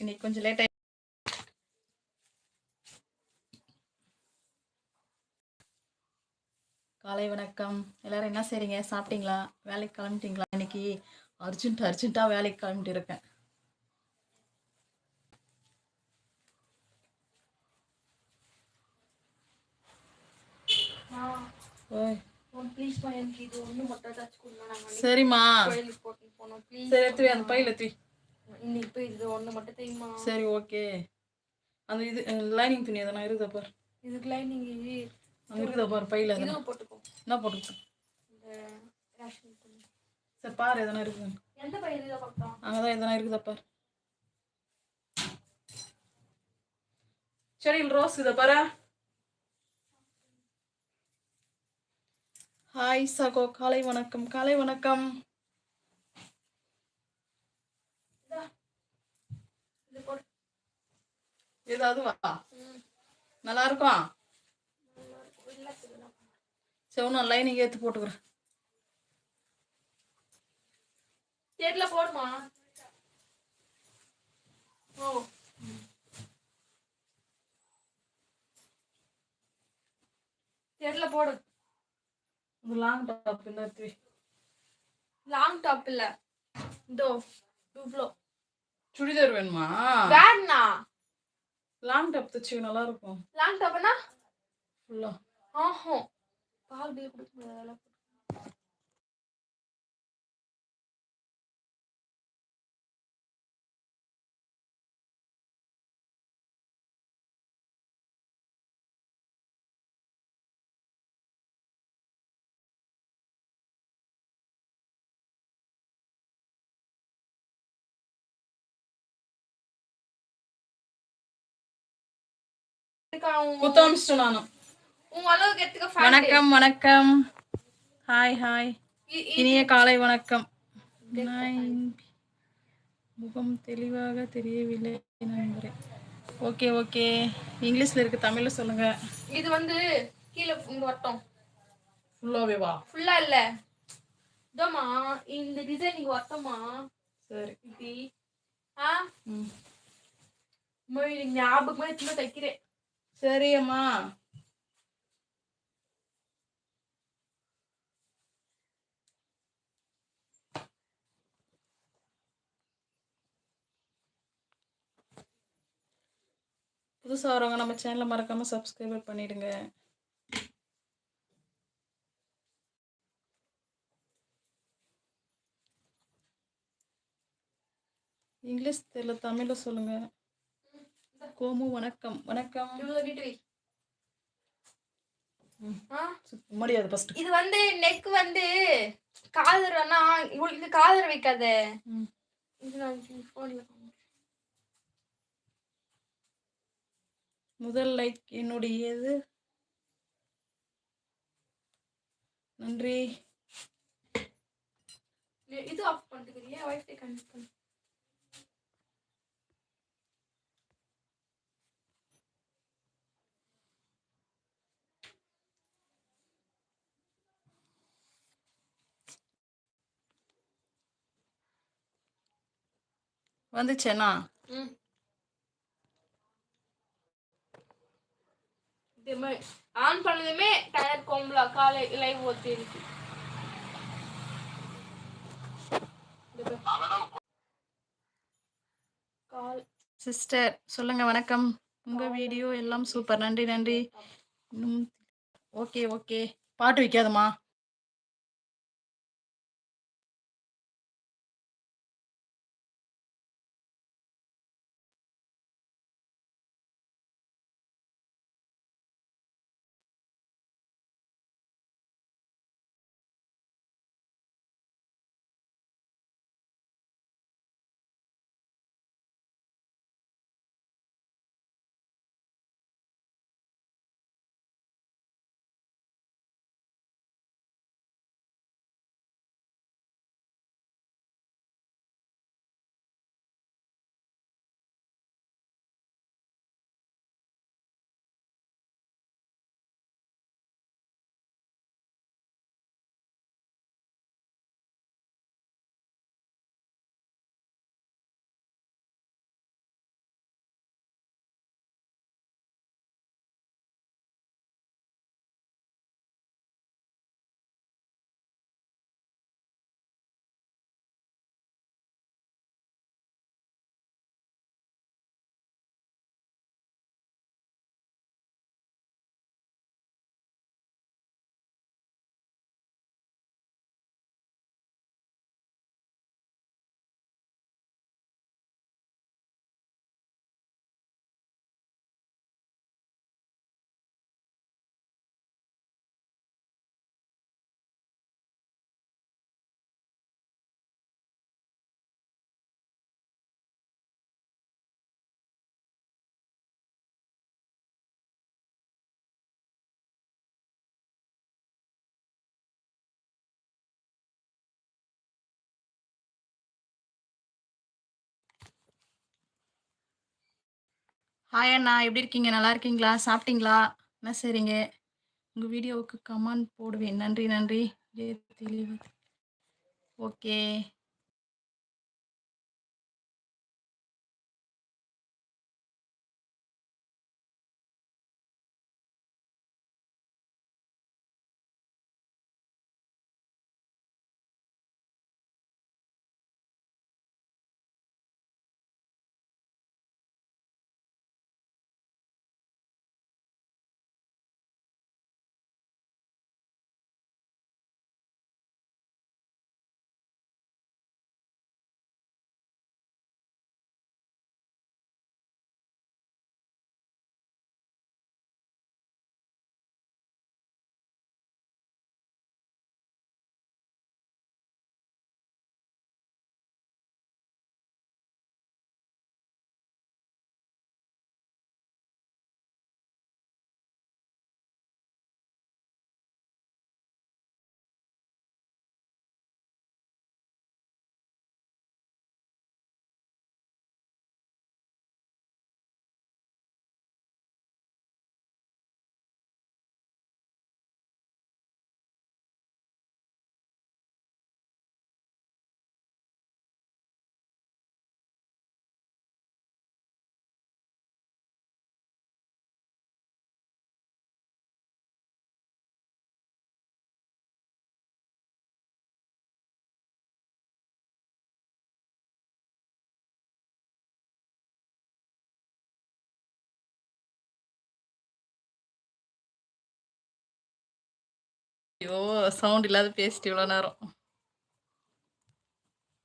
இன்னைக்கு கொஞ்சம் லேட் ஆகி காலை வணக்கம். எல்லாரும் என்ன செய்றீங்க? சாப்பிட்டீங்களா? வேலைக்கு கிளம்பிட்டீங்களா? இன்னைக்கு அர்ஜென்ட் அர்ஜென்ட்டாக வேலைக்கு கிளம்பிட்டு இருக்கேன். நாங்கள் சரிம்மா. சரி அந்த பையில தூய் இன்னைக்கு போய் இது ஒன்று மட்டும் தெரியுமா? சரி ஓகே அந்த இது லைனிங் துணி எதனா இருக்குதா பார்? இதுக்குலாம் நீங்க அங்கே இருக்குதா பார் பையில எதனா? போட்டுக்கோ. என்ன போட்டுருக்கு இந்த ரேஷன் துணி. சரி பாரு எதனா இருக்குது? எந்த இதில் பார்க்கலாம் அங்கே தான் எதனா இருக்குதா பார்? செடியில் ரோஸ் இதை பாரு? ஹாய் சகோ. காலை வணக்கம் காலை வணக்கம் இது போட்டு இது அதுவா நல்லா இருக்கும் ஒன்றும் லைனிங் ஏற்றி போட்டுக்கிறேன் தேட்ல போடுமா? ஓ. தேட்ல போடு. லாங் டாப் இல்லை. லாங் டாப் இல்ல. இதோ இவ்வளோ சுடிதார் வேணுமா? வேணா லாங் டாப் தைச்சு நல்லா இருக்கும் லாங் டாப்னா ஃபுல்லாக ஆஹோ. பால் பில் கொடுக்க fan வணக்கம் வணக்கம். ஹாய் ஹாய் இனிய காலை வணக்கம். முகம் தெளிவாக தெரியவில்லை நண்பரே. ஓகே ஓகே இங்கிலீஷ்ல இருக்கு தமிழ்ல சொல்லுங்க. இது வந்து கீழே இங்க வட்டம் ஃபுல்லாவே வா. ஃபுல்லா இல்ல. இதோமா இந்த டிசைன் இங்க வட்டமா சரி. இப்படி. ஆ? ஞாபகமா எடுத்துன்னு தைக்கிறேன். சரியம்மா. புதுசாக வரவங்க நம்ம சேனலை மறக்காம சப்ஸ்கிரைப் பண்ணிடுங்க. இங்கிலீஷ் தெரியல தமிழில் சொல்லுங்கள் கோமு வணக்கம். வணக்கம். முடியாது ஃபர்ஸ்ட் இது வந்து நெக் வந்து காதரனா இது காதர வைக்காத. முதல் லைக் என்னுடையது. நன்றி. இது ஆஃப் பண்ணிட்டுக்கிறியா வைஃபை கனெக்ட் பண்ணு. மாதிரி ஆன் பண்ணதுமே டயர் கோம்பலா காலை லைவ் ஓத்தி இருக்கு சிஸ்டர் சொல்லுங்க வணக்கம். உங்க வீடியோ எல்லாம் சூப்பர் நன்றி நன்றி. ஓகே ஓகே பாட்டு வைக்காதம்மா. ஹாய் அண்ணா எப்படி இருக்கீங்க? நல்லா இருக்கீங்களா? சாப்பிட்டீங்களா? என்ன செய்றீங்க? உங்கள் வீடியோவுக்கு கமெண்ட் போடுவேன். நன்றி நன்றி. ஓகே. சவுண்ட் இல்லாத பேசிட்டு இவ்வளோ நேரம்.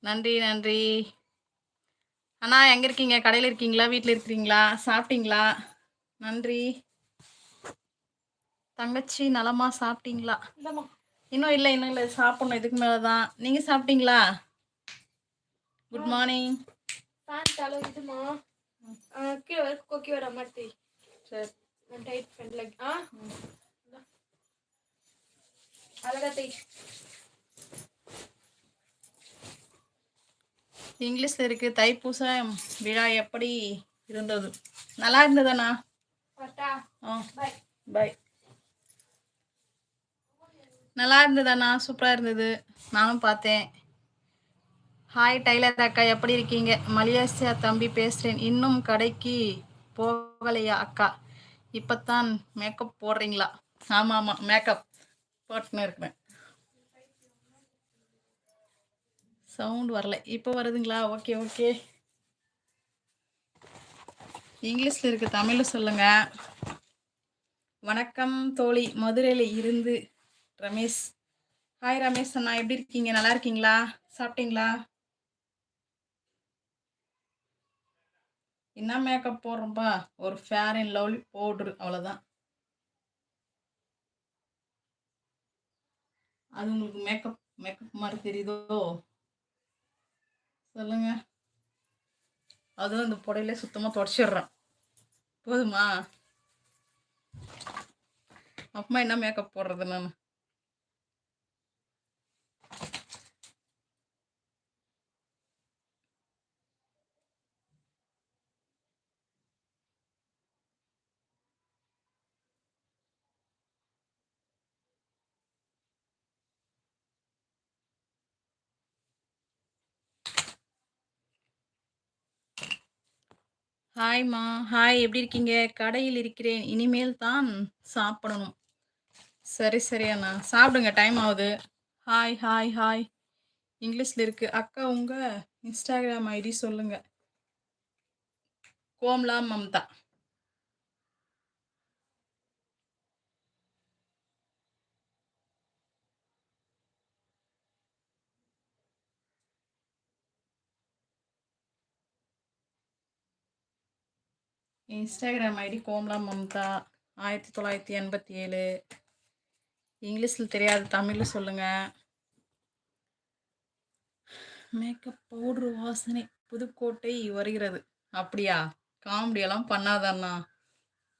நன்றி நன்றி. அண்ணா எங்கே இருக்கீங்க? கடையில் இருக்கீங்களா? வீட்டில் இருக்கிறீங்களா? சாப்பிட்டீங்களா? நன்றி. தங்கச்சி நலமா சாப்பிட்டீங்களா. இன்னும் இல்லை இன்னும் இல்லை. சாப்பிடணும். இதுக்கு மேலே தான் நீங்கள் சாப்பிட்டீங்களா குட் மார்னிங் சரி. டைட் ஃப்ரண்ட் லெக் ஆ இந்தா. அழகா தை. இங்கிலீஷில் இருக்குது தைப்பூசம் விழா எப்படி இருந்தது? நல்லா இருந்ததுண்ணா. பாய் நல்லா இருந்ததுண்ணா சூப்பராக இருந்தது. நானும் பார்த்தேன். ஹாய் டைலர் அக்கா எப்படி இருக்கீங்க? மலேசியா தம்பி பேசுகிறேன் இன்னும் கடைக்கு போகலையா அக்கா? இப்போத்தான் மேக்கப் போடுறீங்களா? ஆமாம் ஆமாம் மேக்கப் போட்டுன்னு இருக்கிறேன் சவுண்ட் வரல. இப்போ வருதுங்களா? ஓகே ஓகே இங்கிலீஷில் இருக்கு தமிழில் சொல்லுங்கள் வணக்கம் தோழி. மதுரையில் இருந்து ரமேஷ். ஹாய் ரமேஷ் அண்ணா. எப்படி இருக்கீங்க? நல்லா இருக்கீங்களா? சாப்பிட்டீங்களா? என்ன மேக்கப் போடுறோம்ப்பா ஒரு ஃபேர் அண்ட் லவ்லி பவுட்ரு அவ்வளோதான் அது உங்களுக்கு மேக்கப் மேக்கப் மாதிரி தெரியுதோ? சொல்லுங்க. அதுவும் இந்த புடையில சுத்தமாக தொடச்சிடுறேன். போதுமா? அப்புறமா என்ன மேக்கப் போடுறது நான்? ஹாய்மா ஹாய் எப்படி இருக்கீங்க? கடையில் இருக்கிறேன். இனிமேல் தான் சாப்பிடணும். சரி சரி அண்ணா. சாப்பிடுங்க. டைம் ஆகுது. ஹாய் ஹாய் ஹாய் இங்கிலீஷில் இருக்கு. அக்கா உங்கள் இன்ஸ்டாகிராம் ஐடி சொல்லுங்கள் கோம்லா மம்தா. இன்ஸ்டாகிராம் ஐடி கோம்லா மம்தா ஆயிரத்தி தொள்ளாயிரத்தி எண்பத்தி ஏழு. இங்கிலீஷில் தெரியாது தமிழில் சொல்லுங்கள் மேக்கப் பவுட்ரு வாசனை புதுக்கோட்டை வருகிறது. அப்படியா? காமெடியெல்லாம் பண்ணாதண்ணா.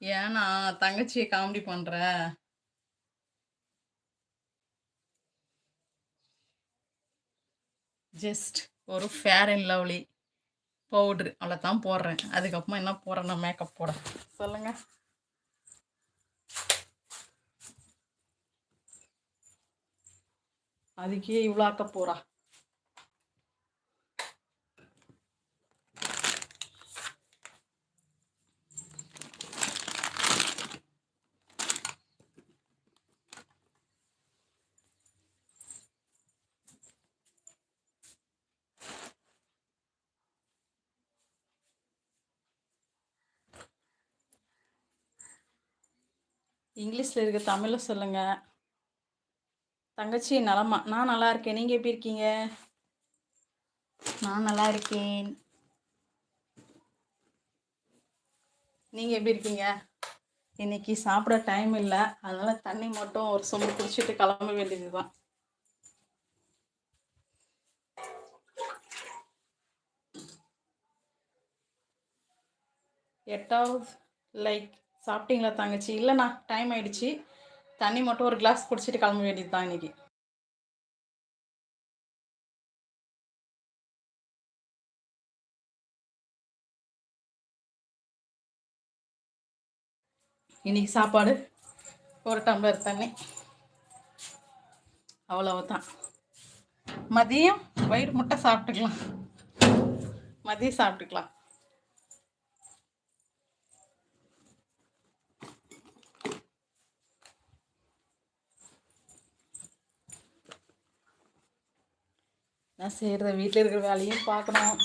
ஏன்னா தங்கச்சியை காமெடி பண்ணுற ஜஸ்ட் ஒரு ஃபேர் அண்ட் லவ்லி பவுட்ரு. அவ்வளோதான் போடுறேன். அதுக்கப்புறமா என்ன போடுறேன் நான் மேக்கப் போட. சொல்லுங்க. அதுக்கே இவ்வளோ ஆக்க போகிறா இங்கிலீஷில் இருக்க தமிழில் சொல்லுங்க. தங்கச்சி நலமா? நான் நல்லா இருக்கேன். நீங்கள் எப்படி இருக்கீங்க? நான் நல்லா இருக்கேன். நீங்கள் எப்படி இருக்கீங்க? இன்னைக்கு சாப்பிட டைம் இல்லை. அதனால தண்ணி மட்டும் ஒரு சொம்பு குடிச்சிட்டு கிளம்ப வேண்டியது தான் எட்டாவது லைக் சாப்பிட்டீங்களா தங்கச்சி? இல்லைண்ணா டைம் ஆயிடுச்சு. தண்ணி மட்டும் ஒரு கிளாஸ் குடிச்சிட்டு கிளம்ப வேண்டியது தான் இன்னைக்கு. இன்னைக்கு சாப்பாடு ஒரு டம்ளர் தண்ணி. அவ்வளவுதான். மதியம் வயிறு முட்டை சாப்பிட்டுக்கலாம். மதியம் சாப்பிட்டுக்கலாம். நான் செய்கிறத வீட்டில் இருக்கிற வேலையும் பார்க்கணும்.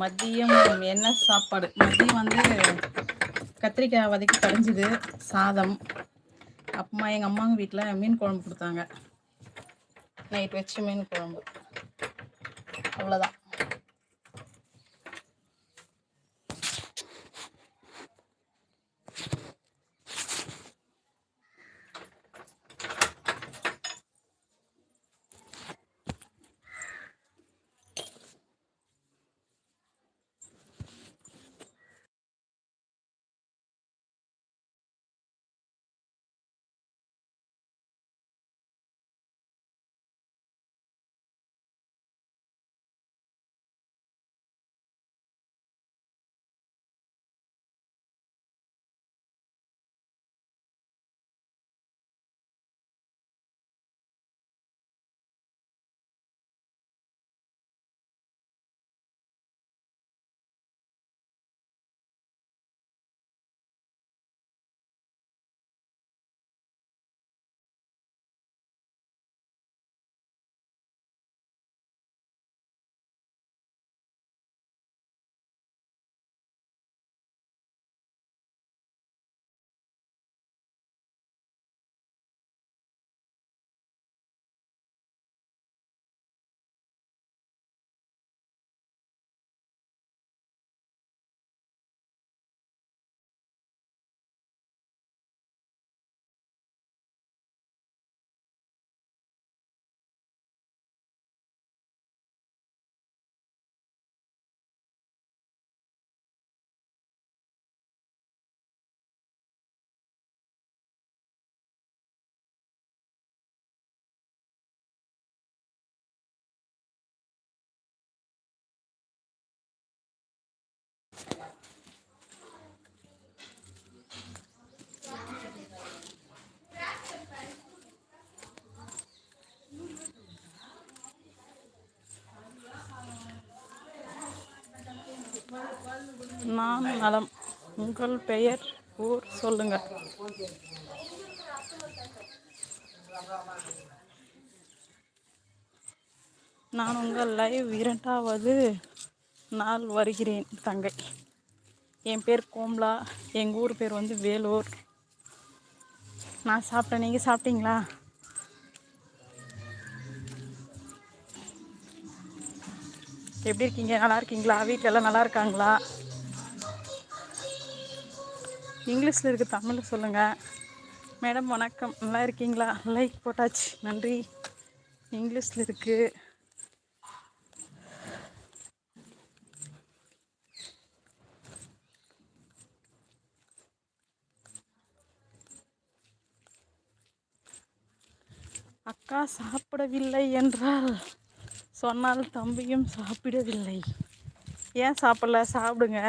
மதியம் என்ன சாப்பாடு? மதியம் வந்து கத்திரிக்காய் வதக்கி கடைஞ்சிது சாதம். அப்பமா எங்கள் அம்மாங்க வீட்டில் மீன் குழம்பு கொடுத்தாங்க. நைட் வச்சு மீன் குழம்பு. அவ்வளோதான் நலம் உங்கள் பெயர் ஊர் சொல்லுங்க. நான் உங்கள் லைவ் இரண்டாவது நாள் வருகிறேன் தங்கை. என் பேர் கோம்லா. எங்கள் ஊர் பேர் வந்து வேலூர். நான் சாப்பிட்டேன். நீங்கள் சாப்பிட்டீங்களா? எப்படி இருக்கீங்க? நல்லா இருக்கீங்களா? வீட்டில் எல்லாம் நல்லா இருக்காங்களா? இங்கிலீஷில் இருக்குது தமிழில் சொல்லுங்கள் மேடம் வணக்கம். நல்லா இருக்கீங்களா? லைக் போட்டாச்சு. நன்றி. இங்கிலீஷில் இருக்குது அக்கா சாப்பிடவில்லை என்றால் சொன்னால் தம்பியும் சாப்பிடவில்லை. ஏன் சாப்பிடல? சாப்பிடுங்க.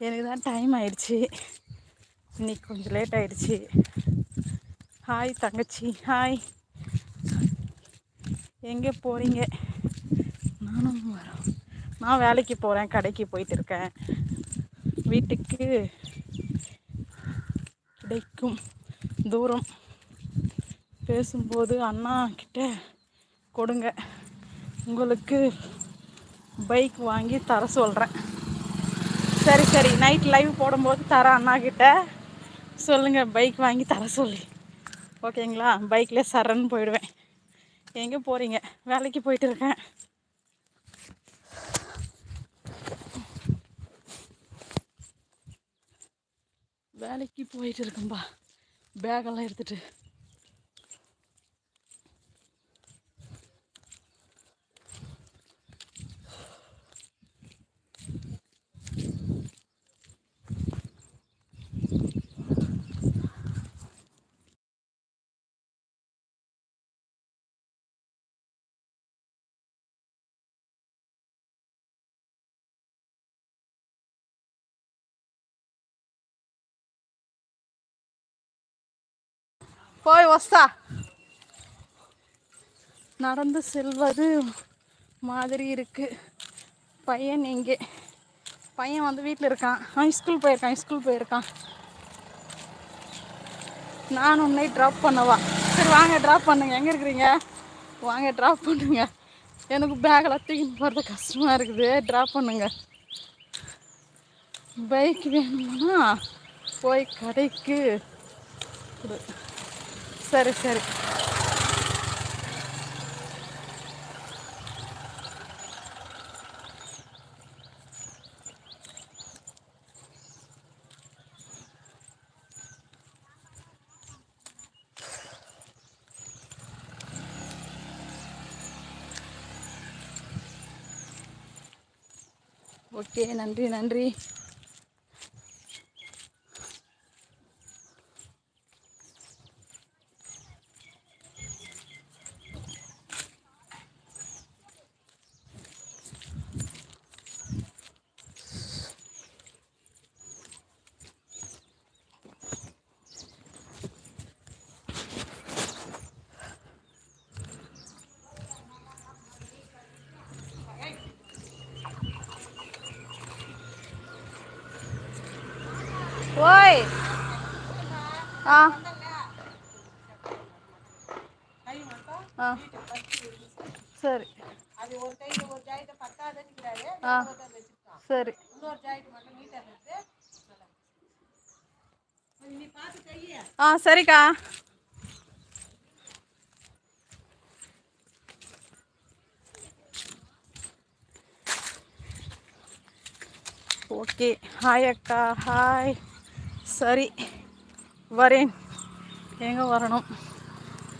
எனக்கு தான் டைம் ஆயிடுச்சு. இன்னைக்கு கொஞ்சம் லேட் ஆயிடுச்சு. ஹாய் தங்கச்சி ஹாய் எங்கே போகிறீங்க நானும் வரோம் நான் வேலைக்கு போகிறேன் கடைக்கு போயிட்டு இருக்கேன். வீட்டுக்கு கிடைக்கும் தூரம். பேசும்போது அண்ணா கிட்ட கொடுங்க. உங்களுக்கு பைக் வாங்கி தர சொல்கிறேன் சரி சரி. நைட் லைவ் போடும்போது தரேன் அண்ணா கிட்ட. சொல்லுங்கள் பைக் வாங்கி தர சொல்லி. ஓகேங்களா பைக்கில் சரன்னு போயிடுவேன். எங்கே போகிறீங்க வேலைக்கு போயிட்டு இருக்கேன். வேலைக்கு போயிட்டு இருக்கேன்பா. பேகெல்லாம் எடுத்துகிட்டு போய் வஸ்தா நடந்து செல்வது மாதிரி இருக்குது பையன் இங்கே. பையன் வந்து வீட்டில் இருக்கான். அவன் ஸ்கூல் போயிருக்கான் ஸ்கூல் போயிருக்கான். நான் உன்னை ட்ராப் பண்ணவா? சரி வாங்க ட்ராப் பண்ணுங்க. எங்கே இருக்கிறீங்க? வாங்க ட்ராப் பண்ணுங்க. எனக்கு பேக்கில் தூக்கின்னு போகிறது கஷ்டமாக இருக்குது. ட்ராப் பண்ணுங்க. பைக் வேணும்னா போய் கடைக்கு சரி சரி. ஓகே நன்றி நன்றி ஓய் ஆ ஆ. சரி. அது ஒரு கையில் ஒரு ஜாயிட்ட பத்தாதுங்கிறாரு ஆ. சரி. இன்னொரு ஜாயிட் மட்டும் நீட்டாக இருக்கு ஆ சரிக்கா. ஓகே. ஹாய் அக்கா. ஹாய் சரி. வரேன். எங்கே வரணும்?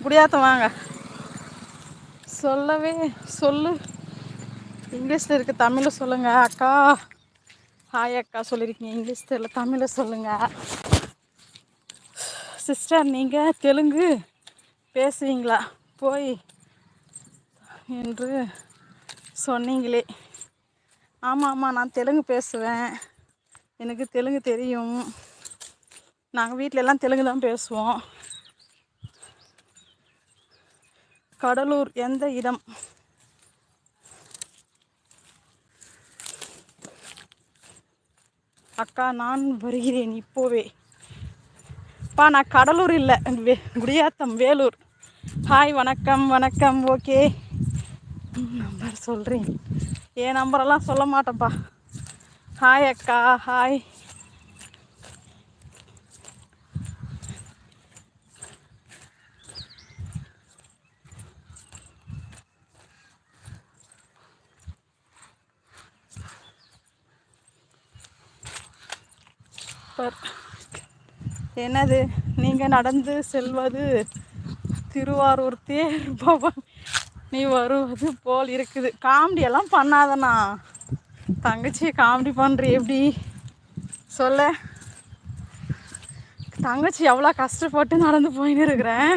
குடியாத்தம் வாங்க. சொல்லவே சொல்லு. இங்கிலீஷில் இருக்க தமிழில் சொல்லுங்கள் அக்கா. ஹாய் அக்கா சொல்லியிருக்கீங்க இங்கிலீஷ் தெரியல தமிழில் சொல்லுங்கள் சிஸ்டர் நீங்கள் தெலுங்கு பேசுவீங்களா? போய் என்று சொன்னீங்களே. ஆமாம் ஆமாம் நான் தெலுங்கு பேசுவேன். எனக்கு தெலுங்கு தெரியும். நாங்கள் வீட்டிலலாம் தெலுங்கு தான் பேசுவோம். கடலூர் எந்த இடம்? அக்கா நான் வருகிறேன் இப்போவே. பா நான் கடலூர் இல்லை. வே குடியாத்தம் வேலூர். ஹாய் வணக்கம் வணக்கம். ஓகே. நம்பர் சொல்கிறேன் என் நம்பரெல்லாம் சொல்ல மாட்டேன்ப்பா ஹாய் அக்கா. ஹாய். சூப்பர் என்னது? நீங்கள் நடந்து செல்வது திருவாரூர் தேர் பவன் நீ வருவது போல் இருக்குது. காமெடி எல்லாம் பண்ணாதண்ணா. தங்கச்சி காமெடி பண்ணுறி எப்படி? சொல்ல. தங்கச்சி எவ்வளோ கஷ்டப்பட்டு நடந்து போயின்னு இருக்கிறேன்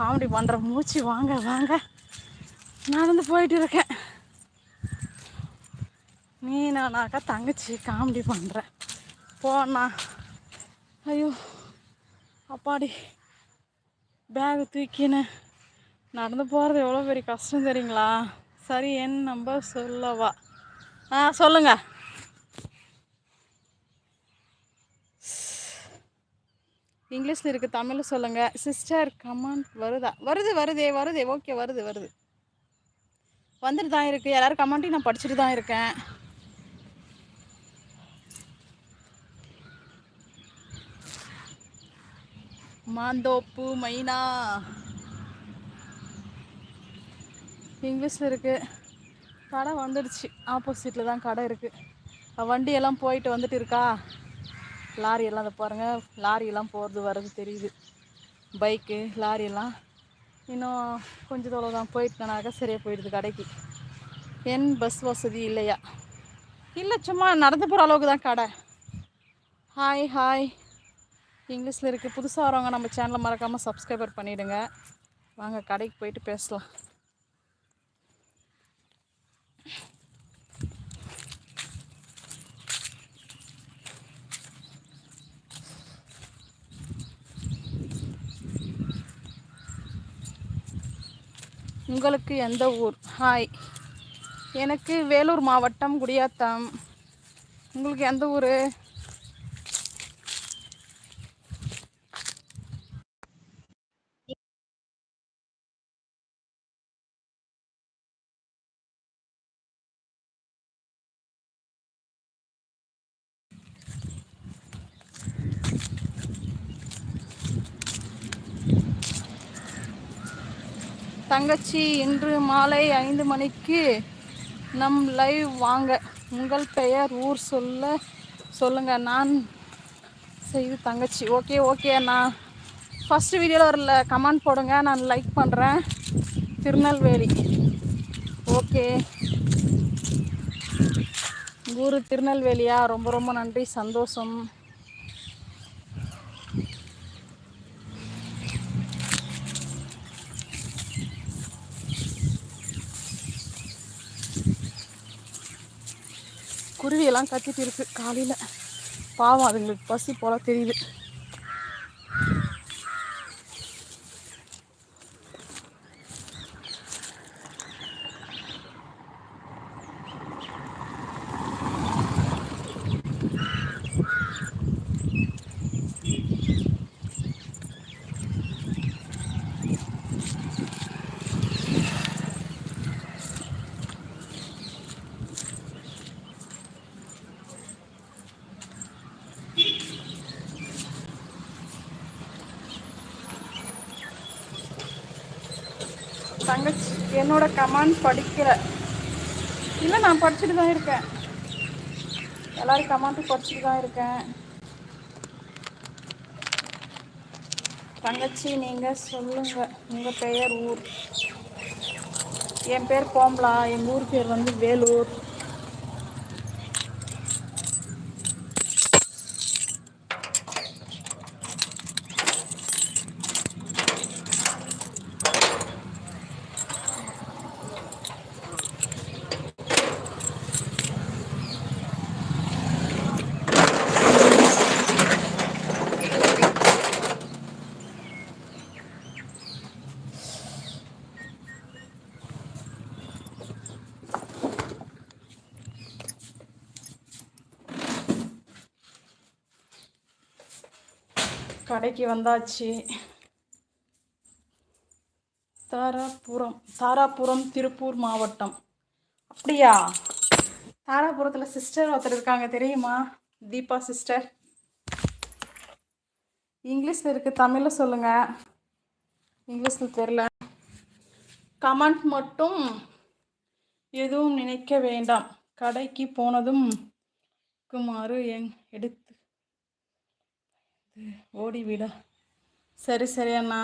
காமெடி பண்ணுற மூச்சு வாங்க வாங்க. நடந்து போயிட்டு இருக்கேன். நீ நானாக்கா தங்கச்சி காமெடி பண்ணுறேன் போண்ணா ஐயோ அப்பாடி. பேகு தூக்கின்னு நடந்து போகிறது எவ்வளோ பெரிய கஷ்டம் தெரியுங்களா? சரி என் நம்ப சொல்லவா? ஆ சொல்லுங்க. இங்கிலீஷில் இருக்குது தமிழில் சொல்லுங்கள் சிஸ்டர் கமெண்ட் வருதா? வருது வருதே வருதே. ஓகே வருது வருது. வந்துட்டு தான் இருக்குது எல்லோரும் கமெண்ட்டையும் நான் படிச்சுட்டு தான் இருக்கேன். மாந்தோப்பு மைனா. இங்கிலீஷில் இருக்குது கடை வந்துடுச்சு. ஆப்போசிட்டில் தான் கடை இருக்குது வண்டியெல்லாம் போயிட்டு வந்துட்டு இருக்கா? லாரி எல்லாம் அதை பாருங்கள் லாரியெல்லாம் போகிறது வர்றது தெரியுது. பைக்கு லாரியெல்லாம் இன்னும் கொஞ்சம் தூரம் தான் போயிட்டுனாக்கா சரியாக போயிடுது கடைக்கு. என் பஸ் வசதி இல்லையா? இல்லை சும்மா நடந்து போகிற அளவுக்கு தான் கடை. ஹாய் ஹாய் இங்கிலீஷில் இருக்குது புதுசாக வரவங்க நம்ம சேனலை மறக்காமல் சப்ஸ்கிரைபர் பண்ணிவிடுங்க வாங்க கடைக்கு போயிட்டு பேசலாம். உங்களுக்கு எந்த ஊர்? ஹாய் எனக்கு வேலூர் மாவட்டம் குடியாத்தம். உங்களுக்கு எந்த ஊர்? தங்கச்சி இன்று மாலை ஐந்து மணிக்கு நம் லைவ் வாங்க. உங்கள் பெயர் ஊர் சொல்ல சொல்லுங்க. நான் செய்து தங்கச்சி. ஓகே ஓகே நான் ஃபஸ்ட்டு வீடியோவில் வரல. கமெண்ட் போடுங்க. நான் லைக் பண்ணுறேன் திருநெல்வேலி. ஓகே ஊர் திருநெல்வேலியா? ரொம்ப ரொம்ப நன்றி. சந்தோஷம். குருவியெல்லாம் கத்திட்டு இருக்கு. காலையில். பாவம் அதுங்களுக்கு பசி போல தெரியுது தங்கச்சி என்னோட கமெண்ட் படிக்கிற இல்லை நான் படிச்சுட்டு தான் இருக்கேன். எல்லாரும் கமெண்ட்டும் படிச்சுட்டு தான் இருக்கேன். தங்கச்சி நீங்கள் சொல்லுங்க. உங்கள் பெயர் ஊர். என் பேர் கோம்பலா எங்கள் ஊர் பேர் வந்து வேலூர். கடைக்கு வந்தாச்சு. தாராபுரம் தாராபுரம் திருப்பூர் மாவட்டம். அப்படியா? தாராபுரத்தில் சிஸ்டர் ஒருத்தர் இருக்காங்க தெரியுமா? தீபா சிஸ்டர் இங்கிலீஷில் இருக்குது தமிழில் சொல்லுங்கள் இங்கிலீஷில் தெரில கமெண்ட் மட்டும் எதுவும் நினைக்க வேண்டாம். கடைக்கு போனதும் குமாரு எங் எடுத்து ஓடி வீடா. சரி சரி அண்ணா.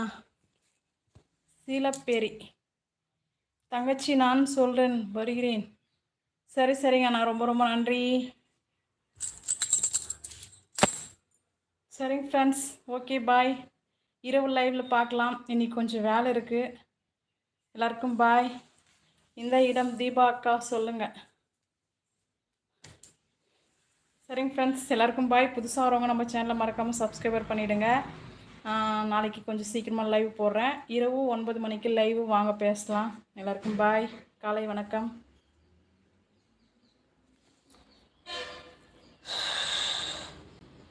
சீலப்பேரி. தங்கச்சி நான் சொல்கிறேன் வருகிறேன். சரி சரிங்க அண்ணா. ரொம்ப ரொம்ப நன்றி. சரிங்க ஃப்ரெண்ட்ஸ் ஓகே பாய் இரவு லைவில் பார்க்கலாம். இன்றைக்கி கொஞ்சம் வேலை இருக்குது எல்லாருக்கும் பாய் இந்த இடம் தீபா அக்கா சொல்லுங்கள் சரிங்க ஃப்ரெண்ட்ஸ் எல்லாருக்கும் பாய் புதுசாக வரவங்க நம்ம சேனலை மறக்காமல் சப்ஸ்கிரைபர் பண்ணிவிடுங்க நாளைக்கு கொஞ்சம் சீக்கிரமாக லைவ் போடுறேன். இரவு ஒன்பது மணிக்கு லைவ் வாங்க பேசலாம். எல்லாருக்கும் பாய் காலை வணக்கம்.